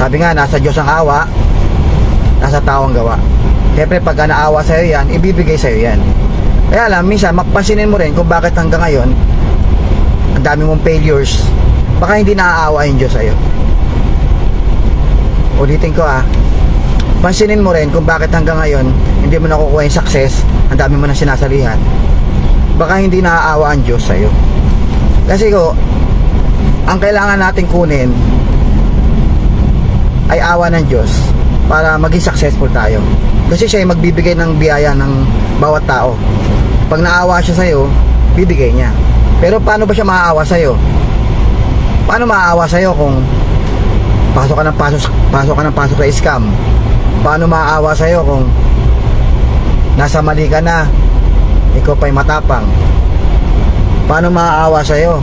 Sabi nga, nasa Diyos ang awa, nasa tao ang gawa. Siyempre, pagka naawa sa'yo yan, ibibigay sa'yo yan. Kaya lang, minsan, mapasinin mo rin kung bakit hanggang ngayon, ang dami mong failures, baka hindi naaawa yung Diyos sa'yo. Ulitin ko ah, pansinin mo rin kung bakit hanggang ngayon, hindi mo nakukuha yung success, ang dami mo nang sinasalihan. Baka hindi naaawa ang Diyos sa'yo. Kasi ko, ang kailangan natin kunin ay awa ng Diyos para maging successful tayo. Kasi siya ay magbibigay ng biyaya ng bawat tao. Pag naawa siya sa'yo, bibigay niya. Pero paano ba siya maaawa sa'yo? Paano maaawa sa'yo kung pasok ka ng pasok, pasok ka ng pasok sa scam? Paano maaawa sa'yo kung nasa mali ka na, ikaw pa'y matapang? Paano maaawa sa'yo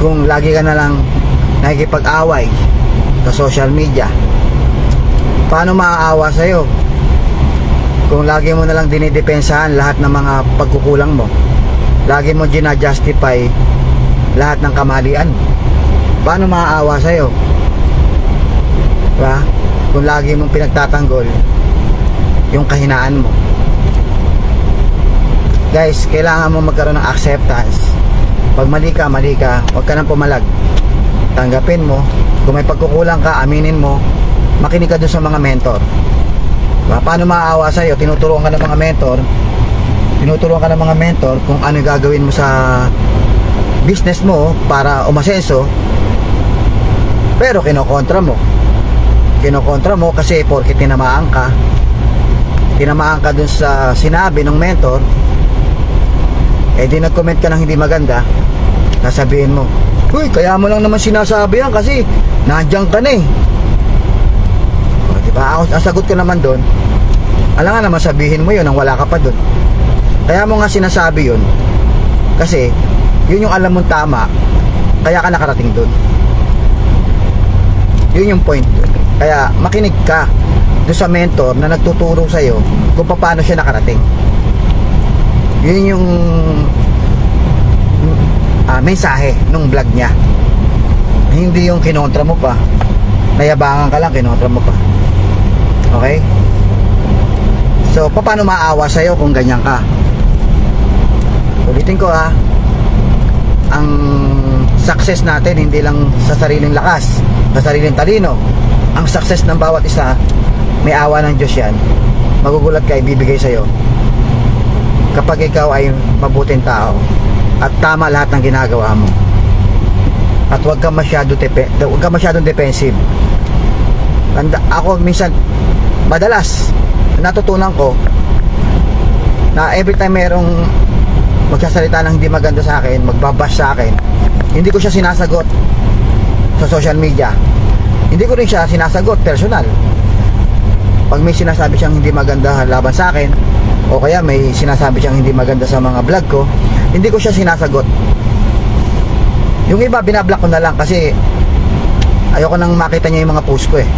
kung lagi ka na lang nakikipag-away sa social media? Paano maaawa sa'yo kung lagi mo na lang dinidepensahan lahat ng mga pagkukulang mo? Lagi mo ginajustify lahat ng kamalian. Paano maaawa sa'yo? Diba? Kung lagi mong pinagtatanggol yung kahinaan mo. Guys, kailangan mo magkaroon ng acceptance. Pag mali ka, mali ka, huwag ka nang pumalag. Tanggapin mo. Kung may pagkukulang ka, aminin mo. Makinig ka doon sa mga mentor. Diba? Paano maaawa sa'yo? Tinuturuan ka ng mga mentor. Tinuturuan ka ng mga mentor kung ano gagawin mo sa business mo para umasenso. Pero kinokontra mo. Kinokontra mo kasi porke tinamaan ka. Tinamaan ka dun sa sinabi ng mentor. Eh di nag-comment ka ng hindi maganda. Sasabihin mo, Uy, kaya mo lang naman sinasabi yan kasi nandiyan ka na eh. O, diba? Ako, ang sagot ko naman doon, alam nga naman sabihin mo yun nang wala ka pa doon. Kaya mo nga sinasabi yun kasi yun yung alam mong tama kaya ka nakarating doon. Yun yung point. Kaya makinig ka doon sa mentor na nagtuturo sa'yo kung paano siya nakarating. Yun yung ah, mensahe nung vlog niya. Hindi yung kinontra mo pa. Nayabangan ka lang, kinontra mo pa. Okay? So, paano maawa sa'yo kung ganyan ka? Ulitin ko ha, ang success natin hindi lang sa sariling lakas, sa sariling talino. Ang success ng bawat isa, may awa ng Diyos yan. Magugulat ka, ibibigay sa'yo. Kapag ikaw ay mabuting tao at tama lahat ng ginagawa mo. At huwag ka masyado tepe, huwag ka masyadong defensive. Tanda, ako minsan madalas natutunan ko na every time merong magsasalita ng hindi maganda sa akin, magbabash sa akin, hindi ko siya sinasagot sa social media. Hindi ko rin siya sinasagot personal. Pag may sinasabi siyang hindi maganda laban sa akin, o kaya may sinasabi siyang hindi maganda sa mga vlog ko, hindi ko siya sinasagot. Yung iba, binablock ko na lang kasi ayoko nang makita niya yung mga post ko eh.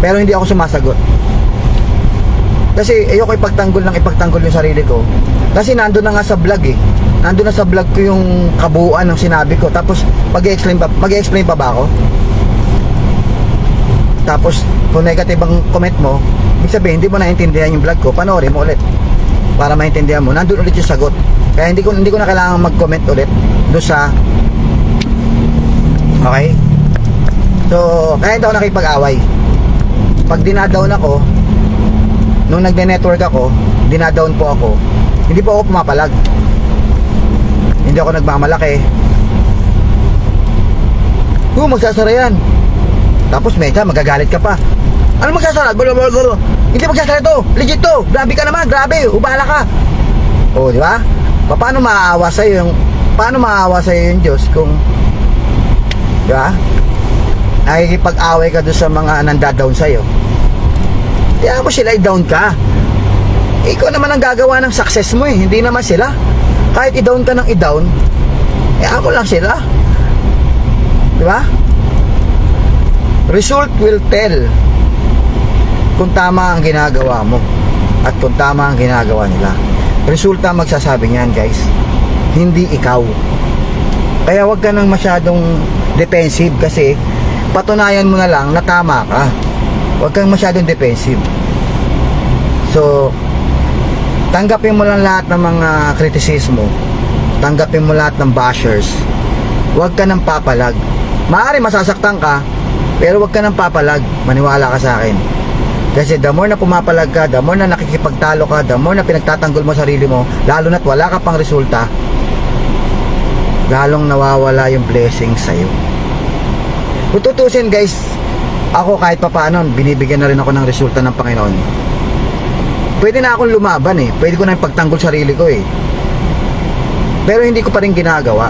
Pero hindi ako sumasagot. Kasi ayoko ipagtanggol ng ipagtanggol yung sarili ko. Kasi nandun na nga sa vlog eh. Nandun na sa vlog ko yung kabuuan ng sinabi ko. Tapos mag-explain pa, mag-explain pa ba ako? Tapos kung negative ang comment mo, ibig sabihin hindi mo naintindihan yung vlog ko, panoorin mo ulit. Para maintindihan mo, nandun ulit yung sagot. Kaya hindi ko hindi ko na kailangan mag-comment ulit doon sa Okay? So, kaya hindi ako nakipag-away. Pag dinadown ako, nung nagne-network ako, dinadown po ako, hindi po ako pumapalag. Hindi ako nagmamalaki. Kung magsasara yan. Tapos meta, magagalit ka pa. Ano gulo, gulo. Hindi magsasara to. Legit to. Grabe ka naman. Grabe. Ubala ka. O, di ba? Pa- Paano maaawa sa'yo yung paano maaawa sa'yo yung Diyos kung di ba? Nakikipag-away ka doon sa mga nandadown sa'yo. Kaya mo sila i-down ka. Ikaw naman ang gagawa ng success mo eh, hindi naman sila. Kahit i-down ka ng i-down, kaya mo lang sila. Di ba? Result will tell kung tama ang ginagawa mo at kung tama ang ginagawa nila. Resulta magsasabi niyan, guys. Hindi ikaw. Kaya wag ka nang masyadong defensive kasi patunayan mo na lang na tama ka. Huwag kang masyadong defensive. So, tanggapin mo lang lahat ng mga kritisismo. Tanggapin mo lahat ng bashers. Huwag ka nang papalag. Maaari masasaktan ka, pero huwag ka nang papalag. Maniwala ka sa akin. Kasi the more na pumapalag ka, the more na nakikipagtalo ka, the more na pinagtatanggol mo sarili mo, lalo na't wala ka pang resulta, lalong nawawala yung blessing sa'yo. Kung tutusin guys, ako kahit pa paano, binibigyan na rin ako ng resulta ng Panginoon. Pwede na akong lumaban eh. Pwede ko na ipagtanggol sarili ko eh. Pero hindi ko pa rin ginagawa.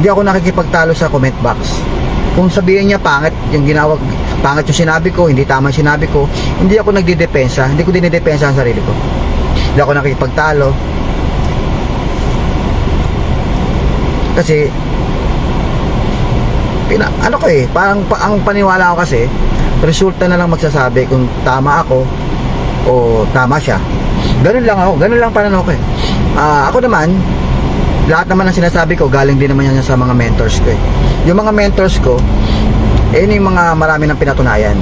Hindi ako nakikipagtalo sa comment box. Kung sabihin niya pangit yung ginawag, pangit yung sinabi ko, hindi tama yung sinabi ko, hindi ako nagdidepensa, hindi ko dinidepensa ang sarili ko. Hindi ako nakikipagtalo. Kasi pina, ano ko eh, parang pa, ang paniwala ko kasi, resulta na lang magsasabi kung tama ako o tama siya. Ganun lang ako, ganun lang pananaw ko eh. Ah, ako naman, lahat naman ng sinasabi ko, galing din naman yan sa mga mentors ko eh. Yung mga mentors ko, eh yun yung mga marami ng pinatunayan.